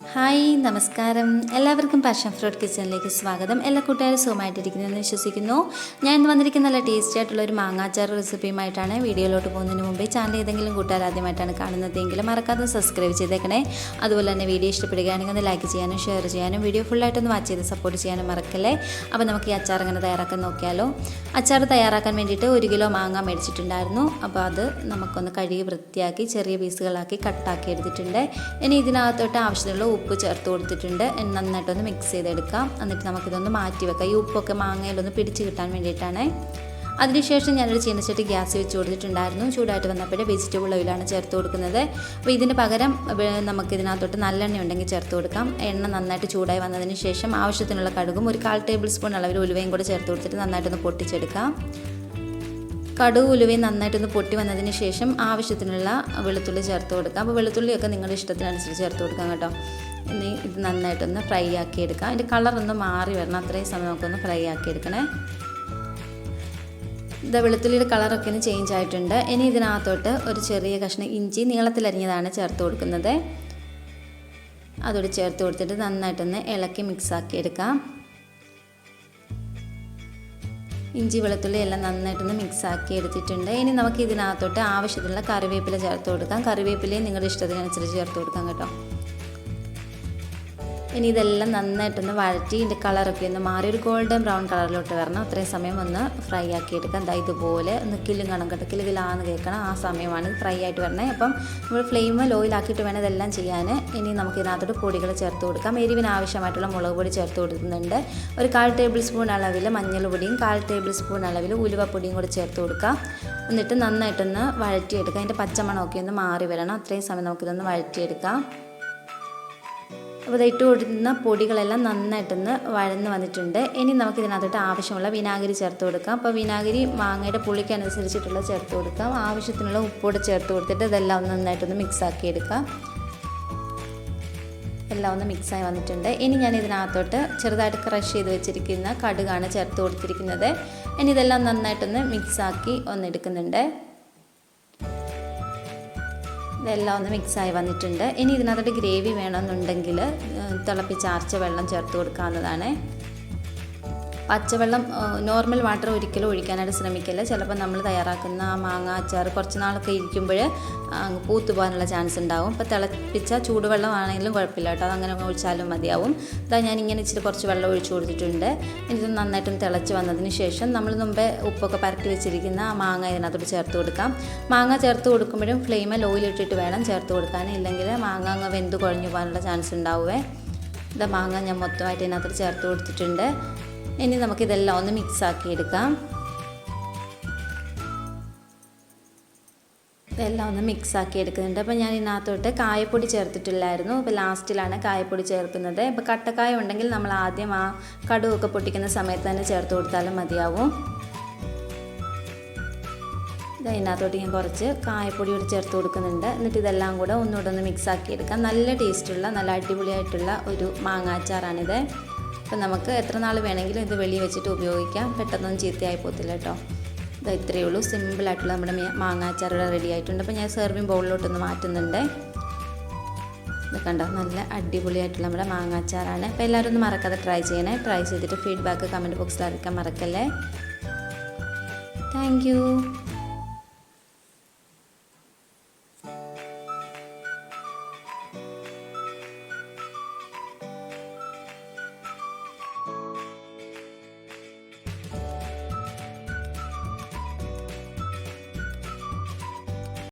Hi നമസ്കാരം. എല്ലാവർക്കും passion fruit കിച്ചണിലേക്ക് സ്വാഗതം. എല്ലാ കൂട്ടുകാരും സുഖമായിട്ടിരിക്കുന്നതെന്ന് വിശ്വസിക്കുന്നു. ഞാൻ ഇന്ന് വന്നിരിക്കുന്ന നല്ല ടേസ്റ്റി ആയിട്ടുള്ള ഒരു മാങ്ങാച്ചാർ റെസിപ്പിയുമായിട്ടാണ് വീഡിയോയിലോട്ട് പോകുന്നതിന് മുമ്പേ ചാനൽ ഏതെങ്കിലും കൂട്ടുകാർ ആദ്യമായിട്ടാണ് കാണുന്നതെങ്കിൽ മറക്കാതെ സബ്സ്ക്രൈബ് ചെയ്തേക്കണേ. അതുപോലെ തന്നെ വീഡിയോ ഇഷ്ടപ്പെടുകയാണെങ്കിൽ ഒന്ന് ലൈക്ക് ചെയ്യാനും ഷെയർ ചെയ്യാനും വീഡിയോ ഫുള്ളായിട്ടൊന്ന് വാച്ച് ചെയ്ത് സപ്പോർട്ട് ചെയ്യാനും മറക്കല്ലേ? അപ്പോൾ നമുക്ക് ഈ അച്ചാർ അങ്ങനെ തയ്യാറാക്കാൻ നോക്കിയാലോ. അച്ചാർ തയ്യാറാക്കാൻ വേണ്ടിയിട്ട് ഒരു കിലോ മാങ്ങ മേടിച്ചിട്ടുണ്ടായിരുന്നു. അപ്പോൾ അത് നമുക്കൊന്ന് കഴുകി വൃത്തിയാക്കി ചെറിയ പീസുകളാക്കി കട്ടാക്കി എടുത്തിട്ടുണ്ട്. ഇനി ഇതിനകത്തോട്ട് ആവശ്യത്തിനുള്ള ഉപ്പ് ചേർത്ത് കൊടുത്തിട്ടുണ്ട്. നന്നായിട്ടൊന്ന് മിക്സ് ചെയ്തെടുക്കാം. എന്നിട്ട് നമുക്കിതൊന്ന് മാറ്റി വെക്കാം. ഈ ഉപ്പൊക്കെ മാങ്ങയിലൊന്ന് പിടിച്ച് കിട്ടാൻ വേണ്ടിയിട്ടാണ്. അതിനുശേഷം ഞാനൊരു ചീനച്ചട്ടി ഗ്യാസ് വെച്ച് കൊടുത്തിട്ടുണ്ടായിരുന്നു. ചൂടായിട്ട് വന്നപ്പോഴേ വെജിറ്റബിൾ ഓയിലാണ് ചേർത്ത് കൊടുക്കുന്നത്. അപ്പോൾ ഇതിന് പകരം നമുക്കിതിനകത്തോട്ട് നല്ലെണ്ണ ഉണ്ടെങ്കിൽ ചേർത്ത് കൊടുക്കാം. എണ്ണ നന്നായിട്ട് ചൂടായി വന്നതിന് ശേഷം ആവശ്യത്തിനുള്ള കടുകും ഒരു കാൽ ടേബിൾ സ്പൂൺ അളവിൽ ഉലുവയും കൂടെ ചേർത്ത് കൊടുത്തിട്ട് നന്നായിട്ടൊന്ന് പൊട്ടിച്ചെടുക്കാം. കടുക് ഉലുവയും നന്നായിട്ടൊന്ന് പൊട്ടി വന്നതിന് ശേഷം ആവശ്യത്തിനുള്ള വെളുത്തുള്ളി ചേർത്ത് കൊടുക്കാം. അപ്പോൾ വെളുത്തുള്ളിയൊക്കെ നിങ്ങളുടെ ഇഷ്ടത്തിനനുസരിച്ച് ചേർത്ത് കൊടുക്കാം കേട്ടോ. ഇനി ഇത് നന്നായിട്ടൊന്ന് ഫ്രൈ ആക്കി എടുക്കാം. അതിന്റെ കളറൊന്ന് മാറി വരണം. അത്രയും സമയം നമുക്കൊന്ന് ഫ്രൈ ആക്കി എടുക്കണേ. ഇത് വെളുത്തുള്ളിയുടെ കളറൊക്കെ ഒന്ന് ചേഞ്ച് ആയിട്ടുണ്ട്. ഇനി ഇതിനകത്തോട്ട് ഒരു ചെറിയ കഷ്ണം ഇഞ്ചി നീളത്തിലരിഞ്ഞതാണ് ചേർത്ത് കൊടുക്കുന്നത്. അതോട് ചേർത്ത് കൊടുത്തിട്ട് നന്നായിട്ടൊന്ന് ഇളക്കി മിക്സ് ആക്കി എടുക്കാം. ഇഞ്ചി വെളുത്തുള്ളി എല്ലാം നന്നായിട്ടൊന്ന് മിക്സ് ആക്കി എടുത്തിട്ടുണ്ട്. ഇനി നമുക്ക് ഇതിനകത്തോട്ട് ആവശ്യത്തിനുള്ള കറിവേപ്പില ചേർത്ത് കൊടുക്കാം. കറിവേപ്പിലയും നിങ്ങളുടെ ഇഷ്ടത്തിനനുസരിച്ച് ചേർത്ത് കൊടുക്കാം കേട്ടോ. ഇനി ഇതെല്ലാം നന്നായിട്ടൊന്ന് വഴറ്റി ഇതിന്റെ കളറൊക്കെ ഒന്ന് മാറി ഒരു ഗോൾഡൻ ബ്രൗൺ കളറിലോട്ട് വരണം. അത്രയും സമയം ഒന്ന് ഫ്രൈ ആക്കി എടുക്കാം ദാ ഇതുപോലെ ഒന്ന് കില്ലും കാണും കേട്ടോ കില്ല് കിലാന്ന് കേൾക്കണം. ആ സമയമാണ് ഫ്രൈ ആയിട്ട് വരണേ. അപ്പം നമ്മൾ ഫ്ലെയിം ലോയിലാക്കിയിട്ട് വേണം ഇതെല്ലാം ചെയ്യാൻ ഇനി നമുക്ക് ഇതിനകത്തോട്ട് പൊടികൾ ചേർത്ത് കൊടുക്കാം. എരിവിന് ആവശ്യമായിട്ടുള്ള മുളക് പൊടി ചേർത്ത് കൊടുക്കുന്നുണ്ട്. ഒരു കാൽ ടേബിൾ സ്പൂൺ അളവിൽ മഞ്ഞൾപ്പൊടിയും കാൽ ടേബിൾ സ്പൂൺ അളവിൽ ഉലുവപ്പൊടിയും കൂടി ചേർത്ത് കൊടുക്കാം. എന്നിട്ട് നന്നായിട്ടൊന്ന് വഴറ്റിയെടുക്കാം. അതിന്റെ പച്ചമണമൊക്കെ ഒന്ന് മാറി വരണം. അത്രയും സമയം നമുക്കിതൊന്ന് വഴറ്റിയെടുക്കാം. അപ്പോൾ ഇട്ട് കൊടുക്കുന്ന പൊടികളെല്ലാം നന്നായിട്ടൊന്ന് വഴന്ന് വന്നിട്ടുണ്ട്. ഇനി നമുക്ക് ഇതിനകത്തോട്ട് ആവശ്യമുള്ള വിനാഗിരി ചേർത്ത് കൊടുക്കാം. അപ്പോൾ വിനാഗിരി മാങ്ങയുടെ പുളിക്കനുസരിച്ചിട്ടുള്ള ചേർത്ത് കൊടുക്കാം. ആവശ്യത്തിനുള്ള ഉപ്പോടെ ചേർത്ത് കൊടുത്തിട്ട് ഇതെല്ലാം ഒന്ന് നന്നായിട്ടൊന്ന് മിക്സാക്കി എടുക്കാം. എല്ലാം ഒന്ന് മിക്സായി വന്നിട്ടുണ്ട്. ഇനി ഞാൻ ഇതിനകത്തോട്ട് ചെറുതായിട്ട് ക്രഷ് ചെയ്ത് വെച്ചിരിക്കുന്ന കടുകാണ് ചേർത്ത് കൊടുത്തിരിക്കുന്നത്. ഇനി ഇതെല്ലാം നന്നായിട്ടൊന്ന് മിക്സാക്കി ഒന്ന് എടുക്കുന്നുണ്ട്. ഇതെല്ലാം ഒന്ന് മിക്സായി വന്നിട്ടുണ്ട്. ഇനി ഇതിനകത്തോട്ട് ഗ്രേവി വേണമെന്നുണ്ടെങ്കിൽ തിളപ്പിച്ചാർച്ച വെള്ളം ചേർത്ത് കൊടുക്കാവുന്നതാണ്. പച്ചവെള്ളം നോർമൽ വാട്ടർ ഒരിക്കലും ഒഴിക്കാനായിട്ട് ശ്രമിക്കില്ല. ചിലപ്പോൾ നമ്മൾ തയ്യാറാക്കുന്ന ആ മാങ്ങ അച്ചാർ കുറച്ച് നാളൊക്കെ ഇരിക്കുമ്പോൾ അങ്ങ് പൂത്തു പോകാനുള്ള ചാൻസ് ഉണ്ടാവും. ഇപ്പോൾ തിളപ്പിച്ച ചൂടുവെള്ളമാണെങ്കിലും കുഴപ്പമില്ല കേട്ടോ. അതങ്ങനെ ഒഴിച്ചാലും മതിയാവും. ഇതാ ഞാൻ ഇങ്ങനെ ഇച്ചിരി കുറച്ച് വെള്ളം ഒഴിച്ചു കൊടുത്തിട്ടുണ്ട്. ഇത് നന്നായിട്ടൊന്ന് തിളച്ച് വന്നതിന് ശേഷം നമ്മൾ മുമ്പേ ഉപ്പൊക്കെ പരട്ടി വെച്ചിരിക്കുന്ന ആ മാങ്ങ ഇതിനകത്തോട്ട് ചേർത്ത് കൊടുക്കാം. മാങ്ങ ചേർത്ത് കൊടുക്കുമ്പോഴും ഫ്ലെയിമ് ലോയിലിട്ടിട്ട് വേണം ചേർത്ത് കൊടുക്കാൻ. ഇല്ലെങ്കിൽ മാങ്ങ അങ്ങ് വെന്ത് കുഴഞ്ഞു പോകാനുള്ള ചാൻസ് ഉണ്ടാവുമേ ഇതാ മാങ്ങ ഞാൻ മൊത്തമായിട്ട് ഇതിനകത്തോട്ട് ചേർത്ത് കൊടുത്തിട്ടുണ്ട്. ഇനി നമുക്കിതെല്ലാം ഒന്ന് മിക്സ് ആക്കി എടുക്കാം ഇതെല്ലാം ഒന്ന് മിക്സ് ആക്കി എടുക്കുന്നുണ്ട് അപ്പോൾ ഞാൻ ഇതിനകത്തോട്ട് കായപ്പൊടി ചേർത്തിട്ടില്ലായിരുന്നു. അപ്പോൾ ലാസ്റ്റിലാണ് കായപ്പൊടി ചേർക്കുന്നത്. ഇപ്പോൾ കട്ടക്കായ ഉണ്ടെങ്കിൽ നമ്മൾ ആദ്യം ആ കടുവൊക്കെ പൊട്ടിക്കുന്ന സമയത്ത് തന്നെ ചേർത്ത് കൊടുത്താലും മതിയാവും. ഇതിനകത്തോട്ട് ഞാൻ കുറച്ച് കായപ്പൊടി കൂടി ചേർത്ത് കൊടുക്കുന്നുണ്ട്. എന്നിട്ട് ഇതെല്ലാം കൂടെ ഒന്നുകൂടെ ഒന്ന് മിക്സ് ആക്കി എടുക്കാം നല്ല ടേസ്റ്റുള്ള നല്ല അടിപൊളിയായിട്ടുള്ള ഒരു മാങ്ങാച്ചാറാണിത്. അപ്പം നമുക്ക് എത്ര നാൾ വേണമെങ്കിലും ഇത് വെളിയിൽ വെച്ചിട്ട് ഉപയോഗിക്കാം. പെട്ടെന്നൊന്നും ചീത്തയായി പോകത്തില്ല കേട്ടോ. ഇത് ഇത്രയേ ഉള്ളൂ. സിമ്പിളായിട്ടുള്ള നമ്മുടെ മാങ്ങാച്ചാർ ഇവിടെ റെഡി ആയിട്ടുണ്ട്. അപ്പോൾ ഞാൻ സെർവിങ് ബൗളിലോട്ടൊന്ന് മാറ്റുന്നുണ്ട്. ഇത് കണ്ടോ? നല്ല അടിപൊളിയായിട്ടുള്ള നമ്മുടെ മാങ്ങാച്ചാറാണ് അപ്പോൾ എല്ലാവരും ഒന്ന് മറക്കാതെ ട്രൈ ചെയ്യണേ. ട്രൈ ചെയ്തിട്ട് ഫീഡ്ബാക്ക് കമന്റ് ബോക്സിൽ അറിയിക്കാൻ മറക്കല്ലേ. താങ്ക്